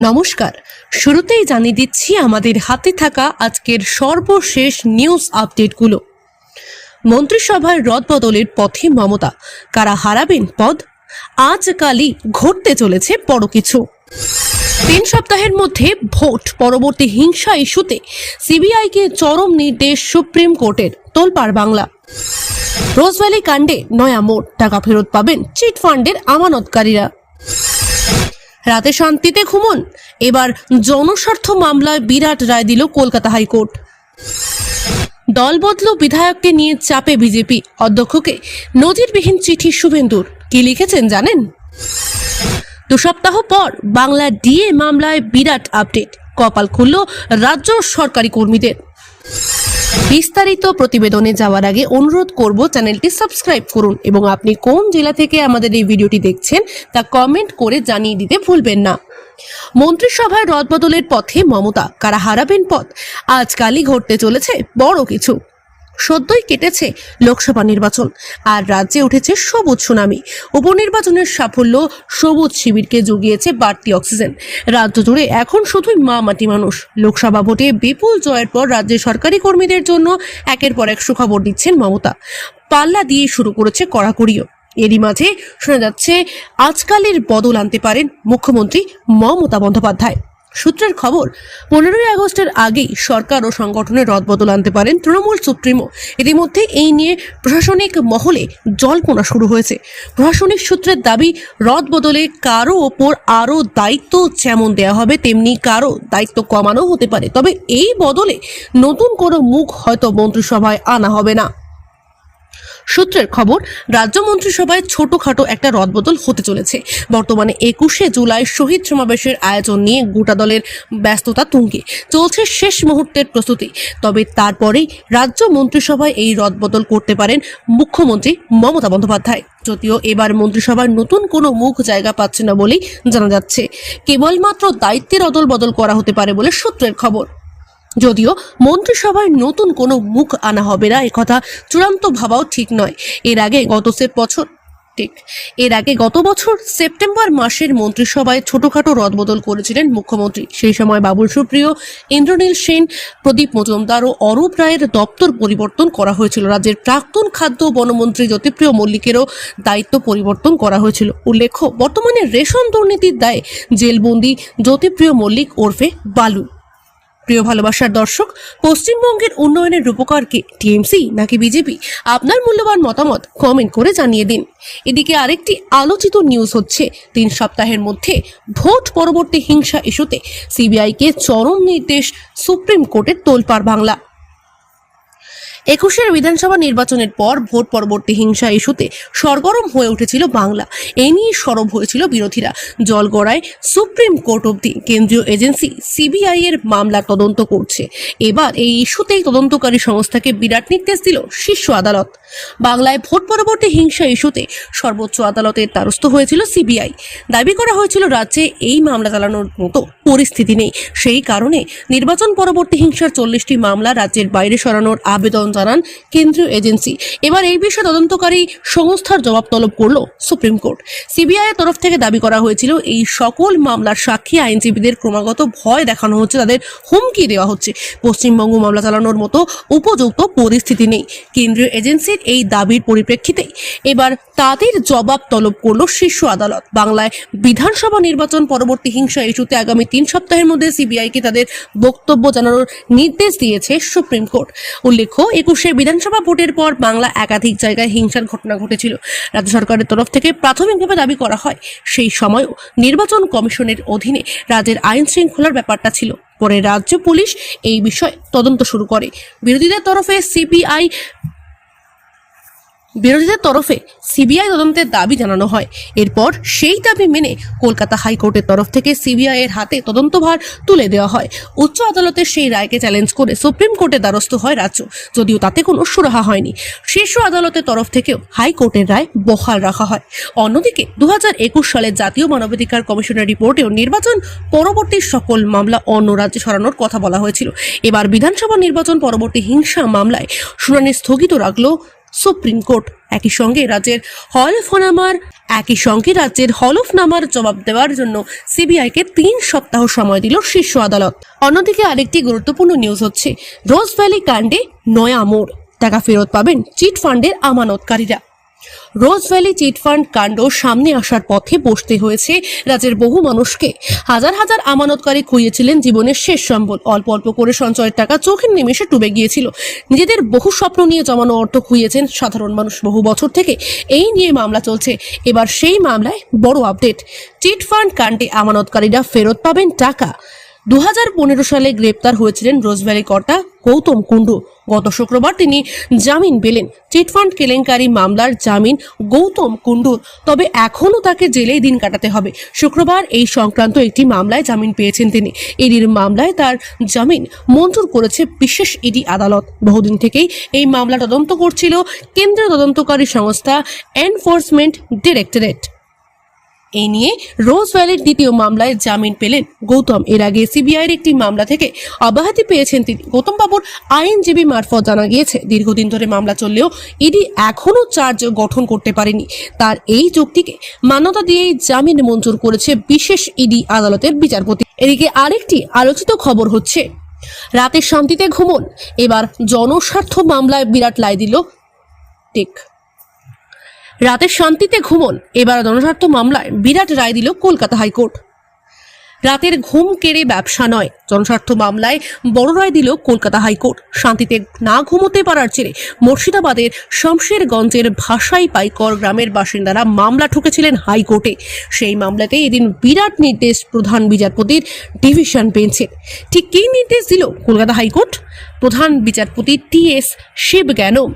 নমস্কার। শুরুতেই জানিয়ে দিচ্ছি, আমাদের হাতে থাকা আজকের সর্বশেষ নিউজ আপডেটগুলো। মন্ত্রিসভায় রদবদলের পথে মমতা, কারা হারাবেন পদ? আজকালই ঘটতে চলেছে বড় কিছু। তিন সপ্তাহের মধ্যে ভোট, পরবর্তী হিংসা ইস্যুতে সিবিআইকে চরম নির্দেশ সুপ্রিম কোর্টের, তোলপাড় বাংলা। রোজভ্যালি কাণ্ডে নয়া মোড়, টাকা ফেরত পাবেন চিট ফান্ডের আমানতকারীরা। রাতে শান্তিতে ঘুমন। এবার জনস্বার্থ মামলায় বিরাট রায় দিল কলকাতা হাইকোর্ট। দল বদল বিধায়ককে নিয়ে চাপে বিজেপি। অধ্যক্ষকে নজিরবিহীন চিঠি শুভেন্দুর। কি লিখেছেন জানেন? দু সপ্তাহ পর বাংলা ডিএ মামলায় বিরাট আপডেট। কপাল খুলল রাজ্য সরকারি কর্মীদের। বিস্তারিত প্রতিবেদনে যাওয়ার আগে অনুরোধ করব চ্যানেলটি সাবস্ক্রাইব করুন এবং আপনি কোন জেলা থেকে আমাদের এই ভিডিওটি দেখছেন তা কমেন্ট করে জানিয়ে দিতে ভুলবেন না। মন্ত্রিসভায় রদবদলের পথে মমতা, কারা হারাবেন পথ? আজকালই ঘটতে চলেছে বড় কিছু। সদ্যই কেটেছে লোকসভা নির্বাচন আর রাজ্যে উঠেছে সবুজ সুনামি। উপনির্বাচনের সাফল্য সবুজ শিবিরকে জুগিয়েছে বাড়তি অক্সিজেন। রাজ্য জুড়ে এখন শুধুই মা মাটি মানুষ। লোকসভা ভোটে বিপুল জয়ের পর রাজ্যের সরকারি কর্মীদের জন্য একের পর এক সুখবর দিচ্ছেন মমতা। পাল্লা দিয়ে শুরু করেছে কড়াকড়িও। এরই মাঝে শোনা যাচ্ছে, আজকালের বদল আনতে পারেন মুখ্যমন্ত্রী মমতা বন্দ্যোপাধ্যায়। সূত্রের খবর, পনেরোই আগস্টের আগেই সরকার ও সংগঠনের রদবদল আনতে পারেন তৃণমূল সুপ্রিমো। ইতিমধ্যে এই নিয়ে প্রশাসনিক মহলে জল্পনা শুরু হয়েছে। প্রশাসনিক সূত্রের দাবি, রদবদলে কারও ওপর আরও দায়িত্ব যেমন দেওয়া হবে, তেমনি কারও দায়িত্ব কমানো হতে পারে। তবে এই বদলে নতুন কোনো মুখ হয়তো মন্ত্রিসভায় আনা হবে না। সূত্রের খবর, রাজ্য মন্ত্রিসভায় ছোটখাটো একটা রদবদল হতে চলেছে। বর্তমানে একুশে জুলাই শহীদ সমাবেশের আয়োজন নিয়ে গোটা দলের ব্যস্ততা তুঙ্গে। চলছে শেষ মুহূর্তের প্রস্তুতি। তবে তারপরেই রাজ্য মন্ত্রিসভায় এই রদবদল করতে পারেন মুখ্যমন্ত্রী মমতা বন্দ্যোপাধ্যায়। যদিও এবার মন্ত্রিসভার নতুন কোনো মুখ জায়গা পাচ্ছে না বলেই জানা যাচ্ছে। কেবলমাত্র দায়িত্বের অদল বদল করা হতে পারে বলে সূত্রের খবর। যদিও মন্ত্রিসভায় নতুন কোনো মুখ আনা হবে না, একথা চূড়ান্ত ভাবাও ঠিক নয়। এর আগে গত সে বছর, ঠিক, এর আগে গত বছর সেপ্টেম্বর মাসের মন্ত্রিসভায় ছোটখাটো রদবদল করেছিলেন মুখ্যমন্ত্রী। সেই সময় বাবুল সুপ্রিয়, ইন্দ্রনীল সেন, প্রদীপ মজুমদার ও অরূপ রায়ের দপ্তর পরিবর্তন করা হয়েছিল। রাজ্যের প্রাক্তন খাদ্য ও বনমন্ত্রী জ্যোতিপ্রিয় মল্লিকেরও দায়িত্ব পরিবর্তন করা হয়েছিল। উল্লেখ্য, বর্তমানে রেশন দুর্নীতির দায়ে জেলবন্দি জ্যোতিপ্রিয় মল্লিক ওরফে বালু। প্রিয় ভালোবাসার দর্শক, পশ্চিমবঙ্গের উন্নয়নের রূপকার কে? টিএমসি নাকি বিজেপি? আপনার মূল্যবান মতামত কমেন্ট করে জানিয়ে দিন। এদিকে আরেকটি আলোচিত নিউজ হচ্ছে, তিন সপ্তাহের মধ্যে ভোট পরবর্তী হিংসা ইস্যুতে সিবিআইকে চরম নির্দেশ সুপ্রিম কোর্টের তোলপাড় বাংলা। একুশের বিধানসভা নির্বাচনের পর ভোট পরবর্তী হিংসা ইস্যুতে সরগরম হয়ে উঠেছিল বাংলা। এ নিয়ে সরব হয়েছিল বিরোধীরা। জলগড়ায় সুপ্রিম কোর্ট অবধি কেন্দ্রীয় এজেন্সি সিবিআই এর মামলা তদন্ত করছে। এবার এই ইস্যুতেই তদন্তকারী সংস্থাকে বিরাট নির্দেশ দিল শীর্ষ আদালত। বাংলায় ভোট পরবর্তী হিংসা ইস্যুতে সর্বোচ্চ আদালতের দ্বারস্থ হয়েছিল সিবিআই। দাবি করা হয়েছিল, রাজ্যে এই মামলা চালানোর মতো পরিস্থিতি নেই। সেই কারণে নির্বাচন পরবর্তী হিংসার চল্লিশটি মামলা রাজ্যের বাইরে সরানোর আবেদন জানান কেন্দ্রীয় এজেন্সি। এবার এই বিষয়ে তদন্তকারী সংস্থার জবাব তলব করল সুপ্রিম কোর্ট। সিবিআই এর তরফ থেকে দাবি করা হয়েছিল, এই সকল মামলার সাক্ষী আইনজীবীদের ক্রমাগত ভয় দেখানো হচ্ছে, তাদের হুমকি দেওয়া হচ্ছে। পশ্চিমবঙ্গ মামলা চালানোর মতো উপযুক্ত পরিস্থিতি নেই। কেন্দ্রীয় এজেন্সির এই দাবির পরিপ্রেক্ষিতে এবার তাদের জবাব তলব করল শীর্ষ আদালত। বাংলায় বিধানসভা নির্বাচন পরবর্তী হিংসা ইস্যুতে আগামী তিন সপ্তাহের মধ্যে সিবিআইকে তাদের বক্তব্য জানানোর নির্দেশ দিয়েছে সুপ্রিম কোর্ট। উল্লেখ্য একুশে বিধানসভা ভোটের পর বাংলা একাধিক জায়গায় হিংসার ঘটনা ঘটেছিল। রাজ্য সরকারের তরফ থেকে প্রাথমিকভাবে দাবি করা হয়, সেই সময়ও নির্বাচন কমিশনের অধীনে রাজ্যের আইন শৃঙ্খলার ব্যাপারটা ছিল। পরে রাজ্য পুলিশ এই বিষয়ে তদন্ত শুরু করে। বিরোধীদের তরফে সিপিআই বিরোধীদের তরফে সিবিআই তদন্তের দাবি জানানো হয়। এরপর সেই দাবি মেনে কলকাতা হাইকোর্টের তরফ থেকে সিবিআই এর হাতে তদন্তভার তুলে দেওয়া হয়। উচ্চ আদালতের সেই রায়কে চ্যালেঞ্জ করে সুপ্রিম কোর্টে দ্বারস্থ হয় রাজ্য, যদিও তাতে কোনো সুরাহা হয়নি। শীর্ষ আদালতের তরফ থেকেও হাইকোর্টের রায় বহাল রাখা হয়। অন্যদিকে দু হাজার একুশ সালের জাতীয় মানবাধিকার কমিশনের রিপোর্টেও নির্বাচন পরবর্তী সকল মামলা অন্য রাজ্যে সরানোর কথা বলা হয়েছিল। এবার বিধানসভা নির্বাচন পরবর্তী হিংসা মামলায় শুনানি স্থগিত রাখল সুপ্রিম কোর্ট। একই সঙ্গে রাজ্যের হলফনামার একই সঙ্গে রাজ্যের হলফনামার জবাব দেওয়ার জন্য সিবিআইকে তিন সপ্তাহ সময় দিল শীর্ষ আদালত। অন্যদিকে আরেকটি গুরুত্বপূর্ণ নিউজ হচ্ছে, রোজ ভ্যালি কাণ্ডে নয়া মোড়। টাকা ফেরত পাবেন চিট ফান্ডের আমানতকারীরা। রোজ ভ্যালি চিটফান্ড কাণ্ড সামনে আসার পথে বসতে হয়েছে রাজ্যের বহু মানুষকে। হাজার হাজার আমানতকারী খুইয়েছিলেন জীবনের শেষ সম্বল। অল্প অল্প করে সঞ্চয়ের টাকা চোখের নিমেষে ডুবে গিয়েছিল। নিজেদের বহু স্বপ্ন নিয়ে জমানো অর্থ খুইয়েছেন সাধারণ মানুষ বহু বছর থেকে। এই নিয়ে মামলা চলছে। এবার সেই মামলায় বড় আপডেট। চিটফান্ড কাণ্ডে আমানতকারীরা ফেরত পাবেন টাকা। দু হাজার পনেরো সালে গ্রেপ্তার হয়েছিলেন রোজভ্যালি কর্তা গৌতম কুণ্ডু। গত শুক্রবার তিনি জামিন পেলেন। চিটফান্ড কেলেঙ্কারি মামলার জামিন গৌতম কুণ্ডুর। তবে এখনও তাকে জেলেই দিন কাটাতে হবে। শুক্রবার এই সংক্রান্ত একটি মামলায় জামিন পেয়েছেন তিনি। ইডির মামলায় তার জামিন মঞ্জুর করেছে বিশেষ ইডি আদালত। বহুদিন থেকেই এই মামলা তদন্ত করছিল কেন্দ্রীয় তদন্তকারী সংস্থা এনফোর্সমেন্ট ডিরেক্টরেট। এই নিয়ে রোজ ভ্যালির দ্বিতীয় মামলায় জামিন পেলেন গৌতম। এর আগে সিবিআইয়ের একটি মামলা থেকে অব্যাহতি পেয়েছেন তিনি। গৌতম বাবুর আইনজীবী মারফত জানা গিয়েছে, দীর্ঘদিন ধরে মামলা চললেও ইডি এখনও চার্জ গঠন করতে পারেনি। তার এই চুক্তিকে মান্যতা দিয়েই জামিন মঞ্জুর করেছে বিশেষ ইডি আদালতের বিচারপতি। এদিকে আরেকটি আলোচিত খবর হচ্ছে, রাতে শান্তিতে ঘুমন, এবার জনস্বার্থ মামলায় বিরাট লাই দিল টেক। রাতে শান্তিতে ঘুমন। এবার জনস্বার্থ মামলায় বিরাট রায় দিল কলকাতা হাইকোর্ট। রাতের ঘুম কেড়ে ব্যবসা নয়। জনস্বার্থ মামলায় বড় রায় দিল কলকাতা হাইকোর্ট। শান্তিতে না ঘুমোতে পারার ছেড়ে মুর্শিদাবাদের শমশেরগঞ্জের ভাষাই পাইকর গ্রামের বাসিন্দারা মামলা ঠুকেছিলেন হাইকোর্টে। সেই মামলাতে এদিন বিরাট নির্দেশ প্রধান বিচারপতির ডিভিশন বেঞ্চে। ঠিক কী নির্দেশ দিল কলকাতা হাইকোর্ট? প্রধান বিচারপতি টি এস শিব শিবজ্ঞানম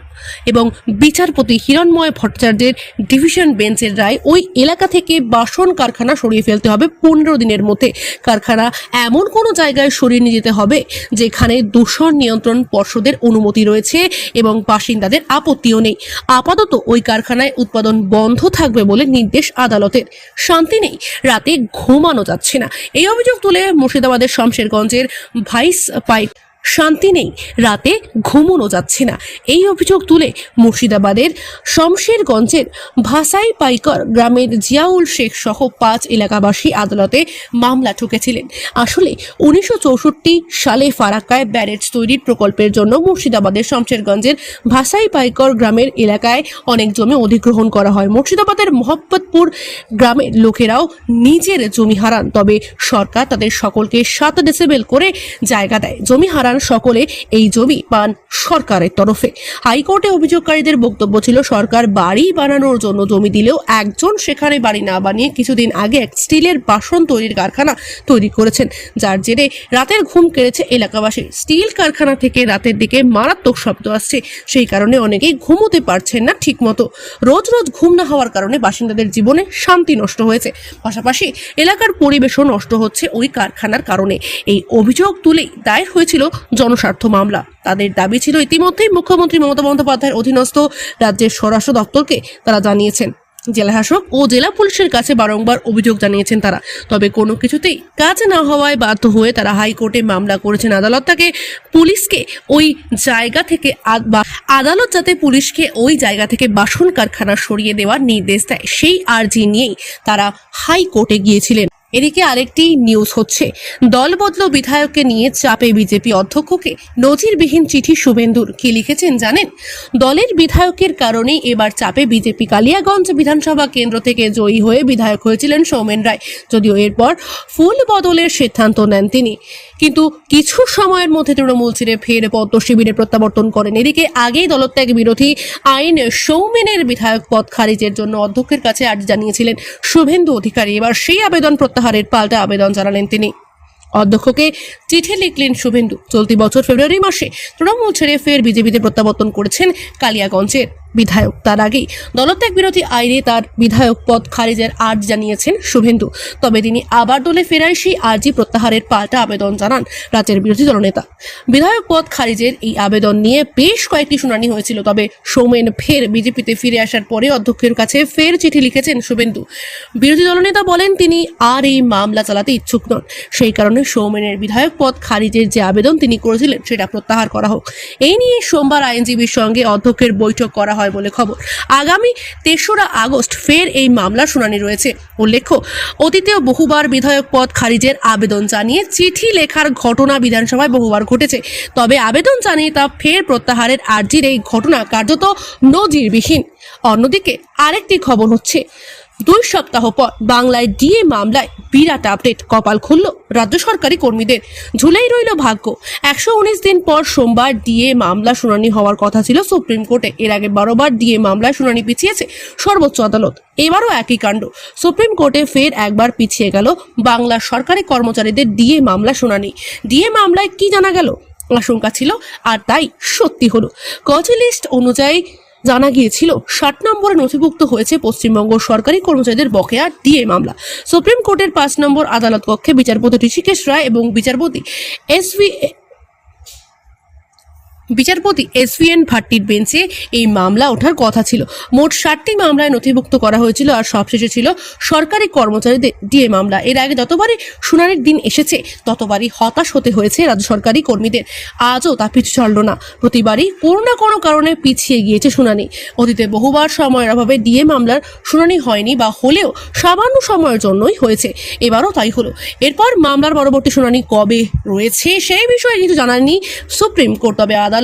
এবং বিচারপতি হিরণময় ভট্টাচার্যের ডিভিশন বেঞ্চের রায় ওই এলাকা থেকে বাসন কারখানা সরিয়ে ফেলতে হবে পনেরো দিনের মধ্যে। কারখানা এমন কোনো জায়গায় সরিয়ে নিয়ে যেতে হবে যেখানে দূষণ নিয়ন্ত্রণ পর্ষদের অনুমতি রয়েছে এবং বাসিন্দাদের আপত্তিও নেই। আপাতত ওই কারখানায় উৎপাদন বন্ধ থাকবে বলে নির্দেশ আদালতের। শান্তি নেই, রাতে ঘুমানো যাচ্ছে না। এই অভিযোগ তুলে মুর্শিদাবাদের শমশেরগঞ্জের ভাইস পাইপ শান্তি নেই। রাতে ঘুমোনো যাচ্ছে না। এই অভিযোগ তুলে মুর্শিদাবাদের শমশেরগঞ্জের ভাসাই পাইকর গ্রামের জিয়াউল শেখ সহ পাঁচ এলাকাবাসী আদালতে মামলা ঠুকেছিলেন। আসলে উনিশশো চৌষট্টি সালে ফারাক্কায় ব্যারেজ তৈরির প্রকল্পের জন্য মুর্শিদাবাদের শমশেরগঞ্জের ভাসাই পাইকর গ্রামের এলাকায় অনেক জমি অধিগ্রহণ করা হয়। মুর্শিদাবাদের মোহাম্মদপুর গ্রামের লোকেরাও নিজের জমি হারান। তবে সরকার তাদের সকলকে সাত ডেসিবেল করে জায়গা দেয়। জমি হারান সকলে এই জমি পান সরকারের তরফে। হাইকোর্টে অভিযোগকারীদের বক্তব্য ছিল, সরকার বাড়ি বানানোর জন্য জমি দিলেও একজন সেখানে বাড়ি না বানিয়ে কিছুদিন আগে এক স্টিলের বাসন তৈরির কারখানা তৈরি করেছেন। যার জেরে রাতের ঘুম কেড়েছে এলাকাবাসী। স্টিল কারখানা থেকে রাতের দিকে মারাত্মক শব্দ আসছে। সেই কারণে অনেকেই ঘুমোতে পারছেন না ঠিকমতো। রোজ রোজ ঘুম না হওয়ার কারণে বাসিন্দাদের জীবনে শান্তি নষ্ট হয়েছে। পাশাপাশি এলাকার পরিবেশও নষ্ট হচ্ছে ওই কারখানার কারণে। এই অভিযোগ তুলেই দায়ের হয়েছিল জনস্বার্থ মামলা। তাদের দাবি ছিল ইতিমধ্যেই মুখ্যমন্ত্রী মমতা বন্দ্যোপাধ্যায়ের অধীনস্থ রাজ্যের স্বরাষ্ট্র দপ্তরকে তারা জানিয়েছেন। জেলা শাসক ও জেলা পুলিশের কাছে বারংবার অভিযোগ জানিয়েছেন তারা। তবে কোনো কিছুতেই কাজ না হওয়ায় বাধ্য হয়ে তারা হাইকোর্টে মামলা করেছেন। আদালত তাকে পুলিশকে ওই জায়গা থেকে আদালত যাতে পুলিশকে ওই জায়গা থেকে বাসন কারখানা সরিয়ে দেওয়ার নির্দেশ দেয়, সেই আর্জি নিয়েই তারা হাইকোর্টে গিয়েছিলেন। এদিকে আরেকটি নিউজ হচ্ছে। দলবদল বিধায়ককে নিয়ে চাপে বিজেপি অধ্যক্ষকে নজিরবিহীন চিঠি শুভেন্দুর। কি লিখেছেন জানেন? দলের বিধায়কের কারণেই এবার চাপে বিজেপি কালিয়াগঞ্জ বিধানসভা কেন্দ্র থেকে জয়ী হয়ে বিধায়ক হয়েছিলেন সৌমেন রায়। যদিও এরপর ফুল বদলের সিদ্ধান্ত নেন তিনি। কিন্তু কিছু সময়ের মধ্যে তৃণমূল ছেড়ে ফের পদ্ম শিবিরে প্রত্যাবর্তন করেন। এদিকে আগেই দলত্যাগ বিরোধী আইন সৌমেনের বিধায়ক পদ খারিজের জন্য অধ্যক্ষের কাছে আর্জি জানিয়েছিলেন শুভেন্দু অধিকারী। এবার সেই আবেদন প্রত্যাহারের পাল্টা আবেদন জানালেন তিনি। অধ্যক্ষকে চিঠি লিখলেন শুভেন্দু। চলতি বছর ফেব্রুয়ারি মাসে তৃণমূল ছেড়ে ফের বিজেপিতে প্রত্যাবর্তন করেছেন কালিয়াগঞ্জের। বিধায়ক। তার আগেই দলত্যাগ বিরোধী আইনে তার বিধায়ক পদ খারিজের আর্জি জানিয়েছেন শুভেন্দু। তবে তিনি আবার দলে ফেরায় সেই আর্জি প্রত্যাহারের পাল্টা আবেদন জানান রাজ্যের বিরোধী দলনেতা। বিধায়ক পদ খারিজের এই আবেদন নিয়ে বেশ কয়েকটি শুনানি হয়েছিল, তবে সৌমেন ফের বিজেপিতে ফিরে আসার পরে অধ্যক্ষের কাছে ফের চিঠি লিখেছেন শুভেন্দু। বিরোধী দলনেতা বলেন, তিনি আর এই মামলা চালাতে ইচ্ছুক নন। সেই কারণে সৌমেনের বিধায়ক পদ খারিজের যে আবেদন তিনি করেছিলেন সেটা প্রত্যাহার করা হোক। এই নিয়ে সোমবার আইনজীবীর সঙ্গে অধ্যক্ষের বৈঠক করা হয় বলে খবর। আগামী তেসরা আগস্ট ফের এই মামলার শুনানি রয়েছে। উল্লেখ্য, অতীতেও বহুবার বিধায়ক পদ খারিজের আবেদন জানিয়ে চিঠি লেখার ঘটনা বিধানসভায় বহুবার ঘটেছে। তবে আবেদন জানিয়ে তা ফের প্রত্যাহারের আর্জির এই ঘটনা কার্যত নজিরবিহীন। অন্যদিকে আরেকটি খবর হচ্ছে দুই সপ্তাহ পর বাংলায় ডিএ মামলায় বিরাট আপডেট, কপাল খুলল রাজ্য সরকারি কর্মীদের। ঝুলেই রইল ভাগ্য। একশো উনিশ দিন পর সোমবার ডিএ মামলা শুনানি হওয়ার কথা ছিল সুপ্রিম কোর্টে। এর আগে বারোবার ডিএ মামলায় শুনানি পিছিয়েছে সর্বোচ্চ আদালত। এবারও একই কাণ্ড। সুপ্রিম কোর্টে ফের একবার পিছিয়ে গেল বাংলা সরকারি কর্মচারীদের ডিএ মামলা শুনানি। ডিএ মামলায় কি জানা গেল? আশঙ্কা ছিল, আর তাই সত্যি হলো। কজি লিস্ট অনুযায়ী জানা গিয়েছিল, ষাট নম্বরে নথিভুক্ত হয়েছে পশ্চিমবঙ্গ সরকারি কর্মচারীদের বকেয়া ডিএ মামলা। সুপ্রিম কোর্টের পাঁচ নম্বর আদালত কক্ষে বিচারপতি ঋষিকেশ রায় এবং বিচারপতি এসভি বিচারপতি এস এসভিএন ভাট্টির বেঞ্চে এই মামলা ওঠার কথা ছিল। মোট ষাটটি মামলায় নথিভুক্ত করা হয়েছিল আর সবশেষে ছিল সরকারি কর্মচারীদের ডিএ মামলা। এর আগে যতবারই শুনানির দিন এসেছে, ততবারই হতাশ হতে হয়েছে রাজ্য সরকারি কর্মীদের। আজও তা পিছু ছাড়ল না। প্রতিবারই কোনো না কোনো কারণে পিছিয়ে গিয়েছে শুনানি। অতীতে বহুবার সময়ের অভাবে ডিএ মামলার শুনানি হয়নি বা হলেও সামান্য সময়ের জন্যই হয়েছে। এবারও তাই হলো। এরপর মামলার পরবর্তী শুনানি কবে রয়েছে সেই বিষয়ে কিছু জানাননি সুপ্রিম কোর্ট। তবে আদালত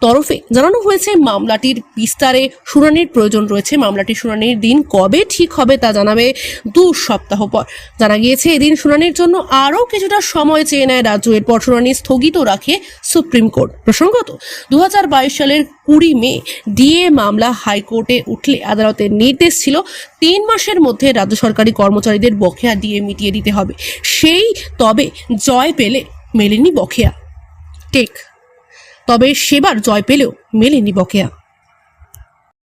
তরফে জানানো হয়েছে মামলাটির বিস্তারে শুনানির প্রয়োজন রয়েছে। মামলাটির শুনানির দিন কবে ঠিক হবে তা জানাবে দু সপ্তাহ পর। জানা গিয়েছে, এদিন শুনানির জন্য আরও কিছুটা সময় চেয়ে নেয় রাজ্য। এরপর শুনানি স্থগিত রাখে সুপ্রিম কোর্ট। প্রসঙ্গত দু হাজার বাইশ সালের কুড়ি মে ডিএ মামলা হাইকোর্টে উঠলে আদালতের নির্দেশ ছিল তিন মাসের মধ্যে রাজ্য সরকারি কর্মচারীদের বকেয়া ডিএ মিটিয়ে দিতে হবে। সেই তবে জয় পেলে মেলেনি বকেয়া। টেক তবে সেবার জয় পেলেও মেলেনি বকেয়া।